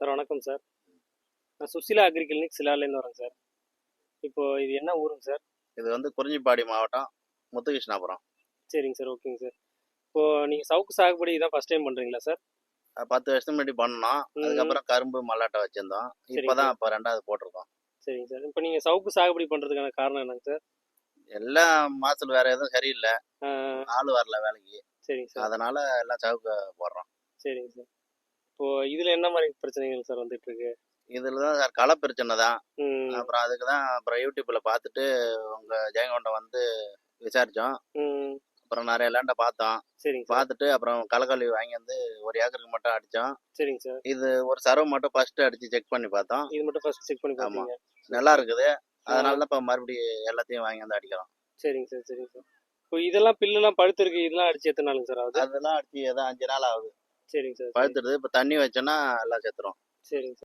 Sir வணக்கம் sir. நான் Susheela agri clinic சிலாலேருந்து வரேன் சார். இப்போ இது என்ன ஊருங்க சார்? இது வந்து குறிஞ்சிப்பாடி மாவட்டம் முத்துகிருஷ்ணாபுரம். சரிங்க சார் ஓகேங்க சார். இப்போ நீங்கள் சவுக்கு சாகுபடி இதான் ஃபஸ்ட் டைம் பண்ணுறீங்களா சார்? பத்து வருஷத்துக்கு முன்னாடி பண்ணோம். அதுக்கப்புறம் கரும்பு மல்லாட்டை வச்சிருந்தோம். சரிங்க இப்பதான் இப்போ ரெண்டாவது போட்டிருக்கோம். சரிங்க சார். இப்போ நீங்கள் சவுக்கு சாகுபடி பண்ணுறதுக்கான காரணம் என்னங்க சார்? எல்லாம் மாசத்துல வேற எதுவும் சரியில்லை. ஆள் வரல வேலைக்கு. சரிங்க சார். அதனால எல்லாம் சவுக்க போடுறோம். சரிங்க சார். இப்போ இதில் என்ன மாதிரி பிரச்சனைகள் சார் வந்துட்டு இருக்கு இதுல தான் சார் களை பிரச்சனை தான். ம். அப்புறம் அதுக்கு தான் அப்புறம் யூடியூப்ல பார்த்துட்டு உங்க ஜெயங்கொண்டம் வந்து விசாரிச்சோம். ம். அப்புறம் நிறைய லேண்டை பார்த்தோம். சரிங்க சார். பார்த்துட்டு அப்புறம் களைக்கொல்லி வாங்கி வந்து ஒரு ஏக்கருக்கு மட்டும் அடித்தோம் சரிங்க சார். இது ஒரு சரவு மட்டும் ஃபர்ஸ்ட் அடிச்சு செக் பண்ணி பார்த்தோம். இது மட்டும் ஃபர்ஸ்ட் செக் பண்ணி ஆமா. பார்த்தீங்க. நல்லா இருக்குது. அதனால தான் இப்போ மறுபடியும் எல்லாத்தையும் வாங்கி வந்து அடிக்கிறோம். சரிங்க சார் சரிங்க சார். இப்போ இதெல்லாம் பில்லுலாம் பழுத்து இருக்கு இதெல்லாம் அடிச்சு எத்தனை நாளுங்க சார் ஆகுது? அதெல்லாம் அடிச்சு ஏதோ அஞ்சு நாள் ஆகுது. சரிங்க சார் பழுத்துடுது. இப்போ தண்ணி வச்சோன்னா எல்லாம் செத்துரும். சரிங்க சார்.